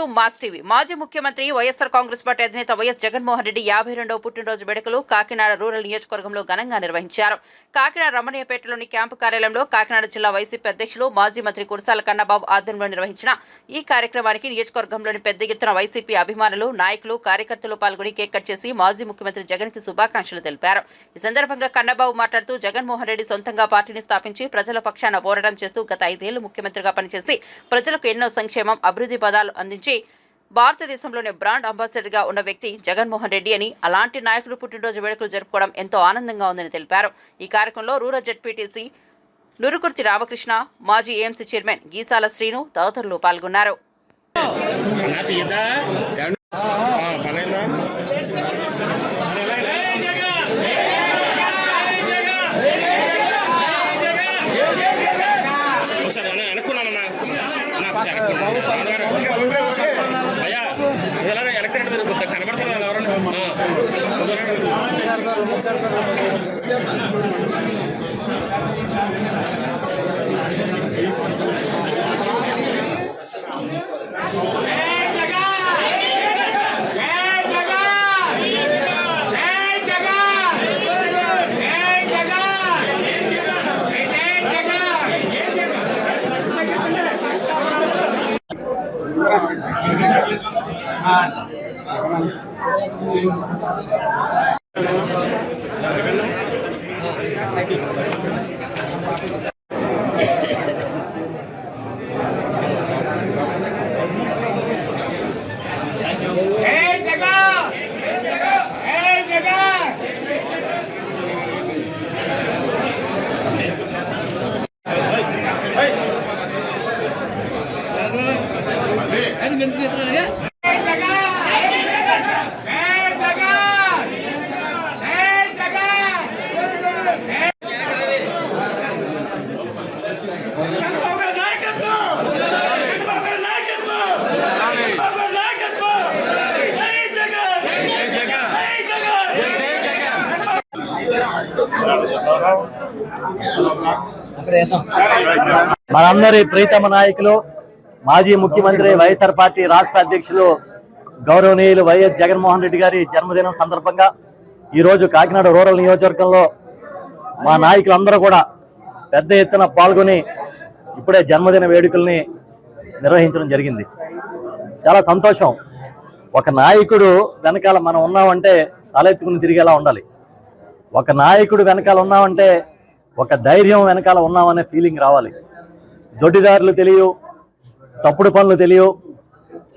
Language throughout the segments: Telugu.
To mass TV. మాజీ ముఖ్యమంత్రి వైఎస్ఆర్ కాంగ్రెస్ పార్టీ అధినేత వైఎస్ జగన్మోహన్ రెడ్డి యాభై రెండవ పుట్టినరోజు వేడుకలు కాకినాడ రూరల్ నియోజకవర్గంలో ఘనంగా నిర్వహించారు. కాకినాడ రమణీయపేటలోని క్యాంపు కార్యాలయంలో కాకినాడ జిల్లా వైసీపీ అధ్యక్షులు మాజీ మంత్రి కురసాల కన్నబాబు ఆధ్వర్యంలో నిర్వహించిన ఈ కార్యక్రమానికి నియోజకవర్గంలోని పెద్ద ఎత్తున వైసీపీ అభిమానులు నాయకులు కార్యకర్తలు పాల్గొని కేక్ కట్ చేసి మాజీ ముఖ్యమంత్రి జగన్కి శుభాకాంక్షలు తెలిపారు. ఈ సందర్భంగా కన్నబాబు మాట్లాడుతూ జగన్మోహన్ రెడ్డి సొంతంగా పార్టీని స్థాపించి ప్రజల పక్షాన పోరాటం చేస్తూ గత ఐదేళ్ళు ముఖ్యమంత్రిగా పనిచేసి ప్రజలకు ఎన్నో సంక్షేమం అభివృద్ధి పదాలు అందించి భారతదేశంలోనే బ్రాండ్ అంబాసిడర్గా ఉన్న వ్యక్తి జగన్మోహన్ రెడ్డి అని అలాంటి నాయకులు పుట్టినరోజు వేడుకలు జరుపుకోవడం ఎంతో ఆనందంగా ఉందని తెలిపారు. ఈ కార్యక్రమంలో రూరల్ జడ్పీటీసీ నురుకుర్తి రామకృష్ణ మాజీ ఏఎంసీ చైర్మన్ గీసాల శ్రీను తదితరులు పాల్గొన్నారు. వెనక్కి మీరు కొద్దిగా కనబడుతుంది ఎవరన్నా? Thank you. మనందరి ప్రీతమ నాయకులు మాజీ ముఖ్యమంత్రి వైఎస్ఆర్ పార్టీ రాష్ట్ర అధ్యక్షులు గౌరవనీయులు వైఎస్ జగన్మోహన్ రెడ్డి గారి జన్మదినం సందర్భంగా ఈ రోజు కాకినాడ రూరల్ నియోజకవర్గంలో మా నాయకులందరూ కూడా పెద్ద ఎత్తున పాల్గొని ఇప్పుడే జన్మదిన వేడుకల్ని నిర్వహించడం జరిగింది. చాలా సంతోషం. ఒక నాయకుడు వెనకాల మనం ఉన్నామంటే తలెత్తుకుని తిరిగేలా ఉండాలి. ఒక నాయకుడు వెనకాల ఉన్నామంటే ఒక ధైర్యం వెనకాల ఉన్నామనే ఫీలింగ్ రావాలి. దొడ్డిదారులు తెలియవు తప్పుడు పనులు తెలియవు.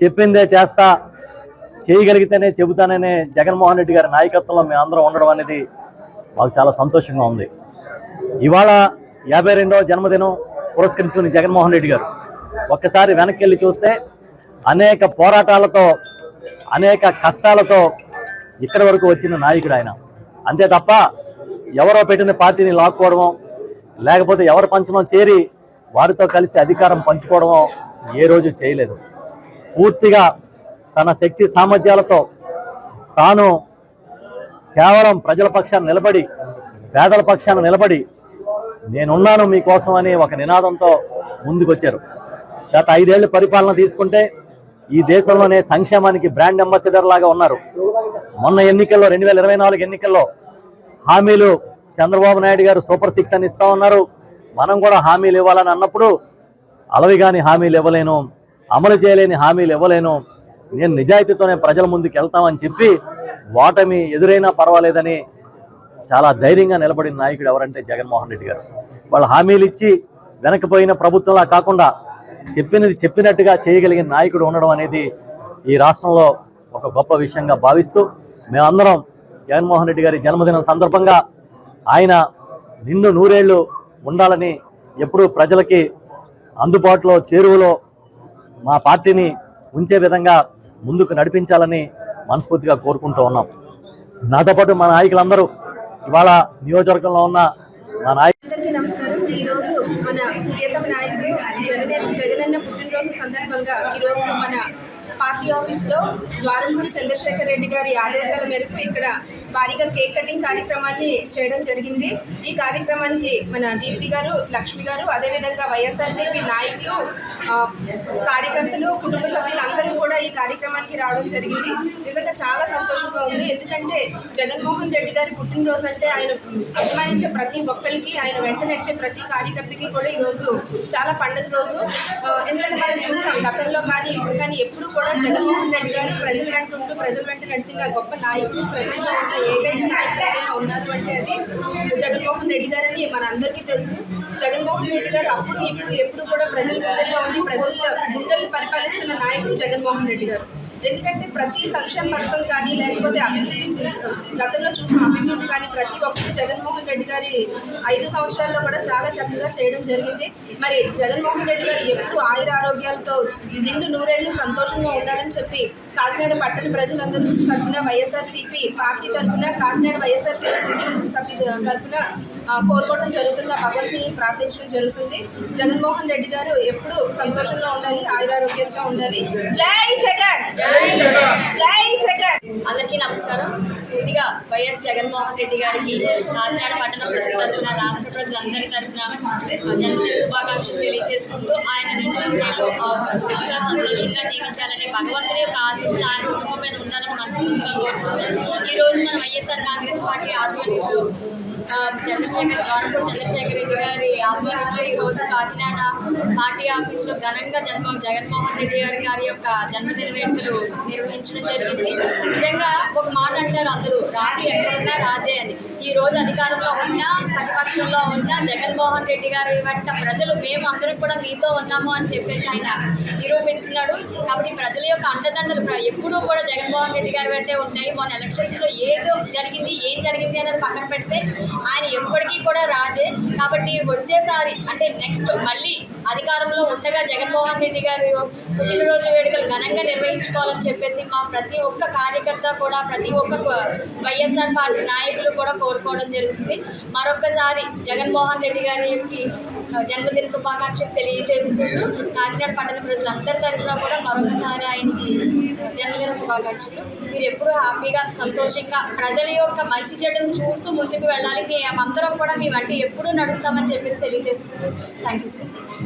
చెప్పిందే చేస్తా చేయగలిగితేనే చెబుతాననే జగన్మోహన్ రెడ్డి గారి నాయకత్వంలో మేము అందరం ఉండడం అనేది మాకు చాలా సంతోషంగా ఉంది. ఇవాళ యాభై రెండవ జన్మదినం పురస్కరించుకుని జగన్మోహన్ రెడ్డి గారు ఒక్కసారి వెనక్కి వెళ్ళి చూస్తే అనేక పోరాటాలతో అనేక కష్టాలతో ఇక్కడి వరకు వచ్చిన నాయకుడు ఆయన. అంతే తప్ప ఎవరో పెట్టిన పార్టీని లాక్కోవడమో లేకపోతే ఎవరి పంచమో చేరి వారితో కలిసి అధికారం పంచుకోవడమో ఏ రోజు చేయలేదు. పూర్తిగా తన శక్తి సామర్థ్యాలతో తాను కేవలం ప్రజల పక్షాన్ని నిలబడి పేదల పక్షాన నిలబడి నేనున్నాను మీకోసం అని ఒక నినాదంతో ముందుకొచ్చారు. గత ఐదేళ్ళ పరిపాలన తీసుకుంటే ఈ దేశంలోనే సంక్షేమానికి బ్రాండ్ అంబాసిడర్ లాగా ఉన్నారు. మొన్న ఎన్నికల్లో రెండు వేల ఇరవై నాలుగు ఎన్నికల్లో హామీలు చంద్రబాబు నాయుడు గారు సూపర్ సిక్స్ అని ఇస్తా ఉన్నారు. మనం కూడా హామీలు ఇవ్వాలని అన్నప్పుడు అలవి కాని హామీలు ఇవ్వలేను అమలు చేయలేని హామీలు ఇవ్వలేను. నేను నిజాయితీతోనే ప్రజల ముందుకు వెళ్తామని చెప్పి ఓటమి ఎదురైనా పర్వాలేదని చాలా ధైర్యంగా నిలబడిన నాయకుడు ఎవరంటే జగన్మోహన్ రెడ్డి గారు. వాళ్ళు హామీలు ఇచ్చి వెనకపోయిన ప్రభుత్వంలా కాకుండా చెప్పినది చెప్పినట్టుగా చేయగలిగిన నాయకుడు ఉండడం అనేది ఈ రాష్ట్రంలో ఒక గొప్ప విషయంగా భావిస్తూ మేమందరం జగన్మోహన్ రెడ్డి గారి జన్మదినం సందర్భంగా ఆయన నిండు నూరేళ్ళు ఉండాలని ఎప్పుడూ ప్రజలకి అందుబాటులో చేరువలో మా పార్టీని ఉంచే విధంగా ముందుకు నడిపించాలని మనస్ఫూర్తిగా కోరుకుంటూ ఉన్నాం. నాతో పాటు మా నాయకులందరూ ఇవాళ నియోజకవర్గంలో ఉన్న మా నాయకులు నమస్కారం. ఈరోజు మన ప్రియతమ నాయకుడు జగన్ జగనన్న పుట్టినరోజు సందర్భంగా ఈరోజు మన పార్టీ ఆఫీస్లో ద్వారంపూడి చంద్రశేఖర్ రెడ్డి గారి ఆదేశాల మేరకు ఇక్కడ భారీగా కేక్ కటింగ్ కార్యక్రమాన్ని చేయడం జరిగింది. ఈ కార్యక్రమానికి మన దీప్తి గారు లక్ష్మి గారు అదేవిధంగా వైఎస్ఆర్సీపీ నాయకులు కార్యకర్తలు కుటుంబ సభ్యులు అందరూ కూడా ఈ కార్యక్రమానికి రావడం జరిగింది. నిజంగా చాలా సంతోషంగా ఉంది. ఎందుకంటే జగన్మోహన్ రెడ్డి గారి పుట్టినరోజు అంటే ఆయన అభిమానించే ప్రతి ఒక్కరికి ఆయన వెంట నడిచే ప్రతి కార్యకర్తకి కూడా ఈరోజు చాలా పండుగ రోజు. ఎందుకంటే మనం చూసాం గతంలో కానీ ఇప్పుడు కానీ ఎప్పుడు కూడా జగన్మోహన్ రెడ్డి గారు ప్రజలు వెంట ఉంటూ ప్రజల వెంట నడిచిన గొప్ప నాయకుడు ప్రజల్లో ఉన్న ఏకైక నాయకుడు ఉన్నారు అంటే అది. జగన్మోహన్ రెడ్డి గారని మన అందరికీ తెలుసు. జగన్మోహన్ రెడ్డి గారు అప్పుడు ఇప్పుడు ఎప్పుడు కూడా ప్రజల గుండెల్లో ఉండి ప్రజల గుండెలు పరిపాలిస్తున్న నాయకుడు జగన్మోహన్ రెడ్డి గారు. ఎందుకంటే ప్రతి సంక్షేమ పథకం కానీ లేకపోతే అభివృద్ధి గతంలో చూసిన అభివృద్ధి కానీ ప్రతి ఒక్కటి జగన్మోహన్ రెడ్డి గారి ఐదు సంవత్సరాల్లో కూడా చాలా చక్కగా చేయడం జరిగింది. మరి జగన్మోహన్ రెడ్డి గారు ఎప్పుడు ఆయుర ఆరోగ్యాలతో నిండు నూరేళ్ళు సంతోషంగా ఉండాలని చెప్పి కాకినాడ పట్టణ ప్రజలందరూ తరఫున వైఎస్ఆర్సీపీ పార్టీ తరఫున కాకినాడ వైఎస్ఆర్సీపీ సభ్యు తరఫున కోరుకోవడం జరుగుతుంది ఆ భగవంతుని ప్రార్థించడం జరుగుతుంది. జగన్మోహన్ రెడ్డి గారు ఎప్పుడు సంతోషంగా ఉండాలి ఆయురారోగ్యంగా ఉండాలి. జై జగన్! జై జగన్! అందరికీ నమస్కారం. ముందుగా వైఎస్ జగన్మోహన్ రెడ్డి గారికి కాకినాడ పట్టణ ప్రజల తరఫున రాష్ట్ర ప్రజలందరి తరఫున జన్మదిన శుభాకాంక్షలు తెలియజేసుకుంటూ ఆయన సుఖంగా సంతోషంగా జీవించాలనే భగవంతుని యొక్క ఆశీస్సులు ఆయన కుటుంబం మీద ఉండాలని మనస్ఫూర్తిగా కోరుకుంటున్నాను. ఈ రోజు మన వైఎస్ఆర్ కాంగ్రెస్ పార్టీ ఆధ్వర్యంలో చంద్రశేఖర్ ద్వారపూడి చంద్రశేఖర్ రెడ్డి గారి ఆధ్వర్యంలో ఈ రోజు కాకినాడ పార్టీ ఆఫీసులో ఘనంగా జన్మ జగన్మోహన్ రెడ్డి గారి గారి యొక్క జన్మదిన వేడుకలు నిర్వహించడం జరిగింది. నిజంగా ఒక మాట అంటారు అందరూ రాజు ఎక్కడున్నా రాజే అని. ఈ రోజు అధికారంలో ఉన్నా ప్రతిపక్షంలో ఉన్నా జగన్మోహన్ రెడ్డి గారి వెంట ప్రజలు మేము అందరం కూడా మీతో ఉన్నాము అని చెప్పేసి ఆయన నిరూపిస్తున్నాడు. కాబట్టి ప్రజల యొక్క అండదండలు ఎప్పుడూ కూడా జగన్మోహన్ రెడ్డి గారి వెంటే ఉంటాయి. మన ఎలక్షన్స్లో ఏదో జరిగింది ఏం జరిగింది అనేది పక్కన పెడితే ఆయన ఎప్పటికీ కూడా రాజే. కాబట్టి వచ్చేసారి అంటే నెక్స్ట్ మళ్ళీ అధికారంలో ఉండగా జగన్మోహన్ రెడ్డి గారి పుట్టినరోజు వేడుకలు ఘనంగా నిర్వహించుకోవాలని చెప్పేసి మా ప్రతి ఒక్క కార్యకర్త కూడా ప్రతి ఒక్క వైఎస్ఆర్ పార్టీ నాయకులు కూడా కోరుకోవడం జరుగుతుంది. మరొకసారి జగన్మోహన్ రెడ్డి గారికి జన్మదిన శుభాకాంక్షలు తెలియజేసుకుంటూ కాకినాడ పట్టణ ప్రజలందరి తరఫున కూడా మరొకసారి ఆయనకి జన్మదిన శుభాకాంక్షలు. మీరు ఎప్పుడూ హ్యాపీగా సంతోషంగా ప్రజల యొక్క మంచి చెడును చూస్తూ ముందుకు వెళ్ళాలి. మేమందరం కూడా మీ వంటి ఎప్పుడూ నడుస్తామని చెప్పేసి తెలియజేసుకుంటూ థ్యాంక్ యూ సో మచ్.